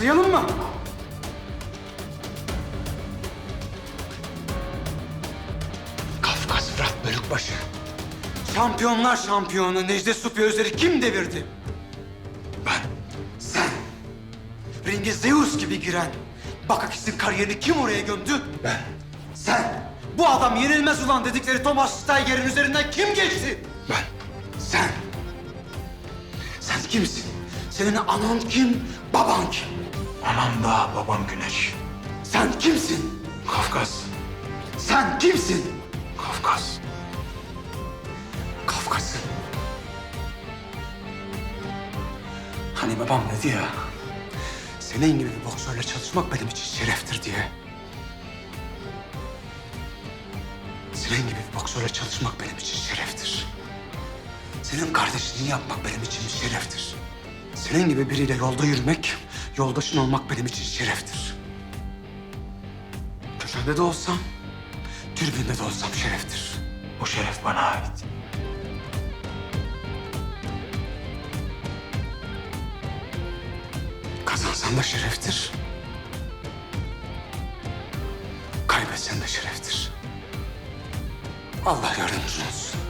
Başlayalım mı? Kafkas Fırat Bölükbaşı. Şampiyonlar şampiyonu Necdet Supi Özer'i kim devirdi? Ben. Sen. Ringe Zeus gibi giren Bakakis'in kariyerini kim oraya gömdü? Ben. Sen. Bu adam yenilmez ulan dedikleri Thomas Steiger'in üzerinden kim geçti? Ben. Sen. Sen kimsin? Senin anan kim, baban kim? Anam da babam güneş. Sen kimsin? Kafkas. Sen kimsin? Kafkas. Kafkas'ın. Hani babam dedi ya, senin gibi bir boksörle çalışmak benim için şereftir diye. Senin gibi bir boksörle çalışmak benim için şereftir. Senin kardeşliğini yapmak benim için şereftir. Senin gibi biriyle yolda yürümek, yoldaşın olmak benim için şereftir. Köşende de olsam, tribünde de olsam şereftir. Bu şeref bana ait. Kazansan da şereftir. Kaybetsen de şereftir. Allah yardımcın olsun.